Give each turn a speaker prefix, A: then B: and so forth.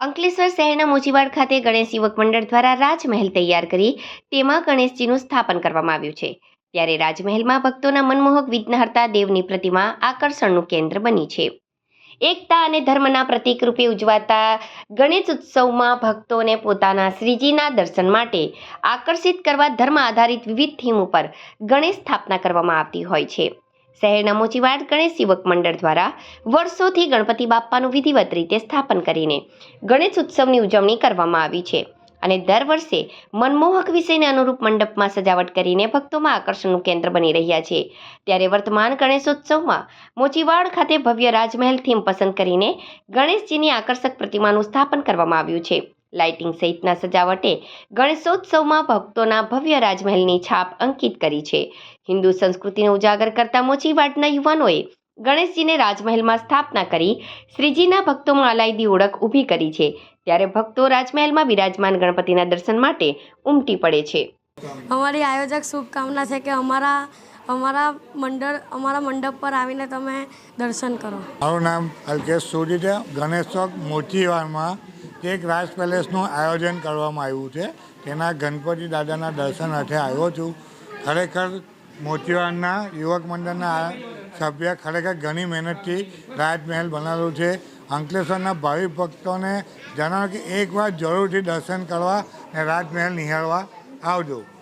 A: અંકલેશ્વર શહેરના મોચીવાડ ખાતે ગણેશ યુવક મંડળ દ્વારા રાજમહેલ તૈયાર કરી તેમાં ગણેશજીનું સ્થાપન કરવામાં આવ્યું છે. ત્યારે રાજમહેલમાં ભક્તોના મનમોહક વિઘ્નહર્તા દેવની પ્રતિમા આકર્ષણનું કેન્દ્ર બની છે. એકતા અને ધર્મના પ્રતીક રૂપે ઉજવાતા ગણેશ ઉત્સવમાં ભક્તોને પોતાના શ્રીજીના દર્શન માટે આકર્ષિત કરવા ધર્મ આધારિત વિવિધ થીમ ઉપર ગણેશ સ્થાપના કરવામાં આવતી હોય છે. શહેરના મોચીવાડ ગણેશ યુવક મંડળ દ્વારા વર્ષોથી ગણપતિ બાપ્પાનું વિધિવત રીતે સ્થાપન કરીને ગણેશ ઉત્સવની ઉજવણી કરવામાં આવી છે. અને દર વર્ષે મનમોહક વિષયને અનુરૂપ મંડપમાં સજાવટ કરીને ભક્તોમાં આકર્ષણનું કેન્દ્ર બની રહ્યા છે. ત્યારે વર્તમાન ગણેશોત્સવમાં મોચીવાડ ખાતે ભવ્ય રાજમહેલ થીમ પસંદ કરીને ગણેશજીની આકર્ષક પ્રતિમાનું સ્થાપન કરવામાં આવ્યું છે. લાઇટિંગ સહિતના સજાવટે ગણેશોત્સવમાં ભક્તોના ભવ્ય રાજમહેલની છાપ અંકિત કરી છે. હિન્દુ સંસ્કૃતિને ઉજાગર કરતા મોચીવાડના યુવાનોએ ગણેશજીને રાજમહેલમાં સ્થાપના કરી શ્રીજીના ભક્તોમાં અલાયદી ઓળખ ઊભી કરી છે. ત્યારે ભક્તો રાજમહેલમાં બિરાજમાન ગણપતિના દર્શન માટે ઉમટી પડે છે.
B: અમારી આયોજક શુભકામના છે કે અમારા અમારા મંડળ અમારા મંડપ પર આવીને તમે દર્શન કરો.
C: મારું નામ અલ્કેશ સોઢી છે. ગણેશ ચોક મોચીવાડમાં એક રાજ પેલેસનું આયોજન કરવામાં આવ્યું છે. તેના ગણપતિ દાદાના દર્શન અર્થે આવ્યો છું. ખરેખર મોચીવાડના યુવક મંડળના સભ્ય ખરેખર ઘણી મહેનતથી રાજમહેલ બનાવેલું છે. અંકલેશ્વરના ભાવિ ભક્તોને જણાવો કે એકવાર જરૂરથી દર્શન કરવા અને રાજમહેલ નિહાળવા આવજો.